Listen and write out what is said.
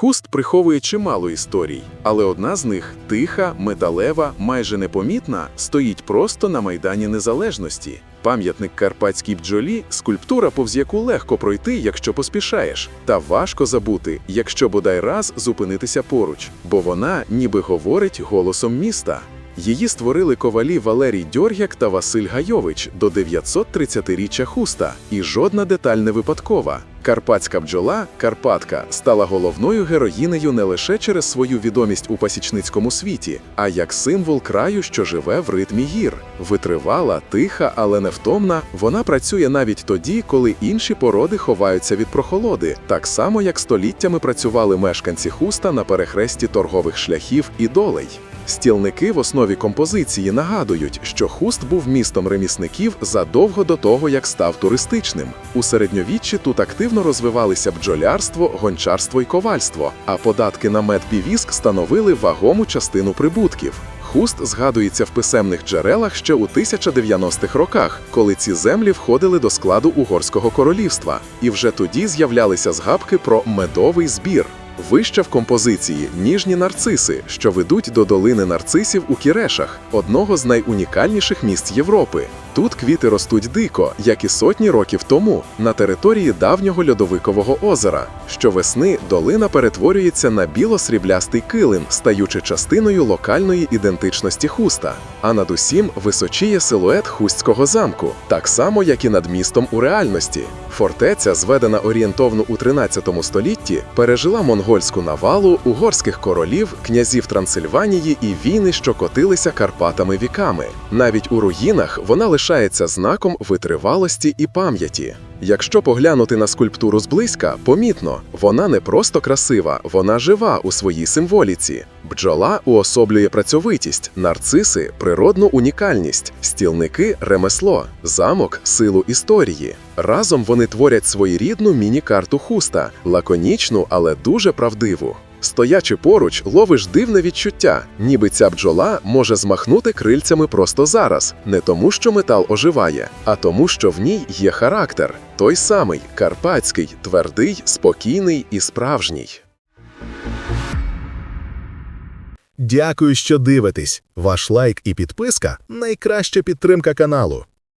Хуст приховує чимало історій, але одна з них тиха, металева, майже непомітна, стоїть просто на Майдані Незалежності. Пам'ятник карпатській бджолі скульптура, повз яку легко пройти, якщо поспішаєш, та важко забути, якщо бодай раз зупинитися поруч, бо вона ніби говорить голосом міста. Її створили ковалі Валерій Дьоргяк та Василь Гайович до 930-річчя хуста, і жодна деталь не випадкова. Карпатська бджола, Карпатка, стала головною героїнею не лише через свою відомість у пасічницькому світі, а як символ краю, що живе в ритмі гір. Витривала, тиха, але невтомна, вона працює навіть тоді, коли інші породи ховаються від прохолоди, так само як століттями працювали мешканці хуста на перехресті торгових шляхів і долей. Стілники в основі композиції нагадують, що хуст був містом ремісників задовго до того, як став туристичним. У середньовіччі тут активно розвивалися бджолярство, гончарство і ковальство, а податки на мед і становили вагому частину прибутків. Хуст згадується в писемних джерелах ще у 1090-х роках, коли ці землі входили до складу Угорського королівства, і вже тоді з'являлися згадки про медовий збір. Вище в композиції ніжні нарциси, що ведуть до долини нарцисів у Кірешах, одного з найунікальніших місць Європи. Тут квіти ростуть дико, як і сотні років тому, на території давнього льодовикового озера. Щовесни долина перетворюється на біло-сріблястий килим, стаючи частиною локальної ідентичності хуста. А над усім височіє силует хустського замку, так само як і над містом у реальності. Фортеця, зведена орієнтовно у 13 столітті, пережила монгольську навалу, угорських королів, князів Трансильванії і війни, що котилися Карпатами віками. Навіть у руїнах вона лишається знаком витривалості і пам'яті. Якщо поглянути на скульптуру зблизька, помітно, вона не просто красива, вона жива у своїй символіці. Бджола уособлює працьовитість, нарциси природну унікальність, стілники ремесло, замок силу історії. Разом вони творять своєрідну міні-карту хуста, лаконічну, але дуже правдиву. Стоячи поруч, ловиш дивне відчуття, ніби ця бджола може змахнути крильцями просто зараз, не тому, що метал оживає, а тому, що в ній є характер, той самий карпатський, твердий, спокійний і справжній. Дякую, що дивитесь. Ваш лайк і підписка найкраща підтримка каналу.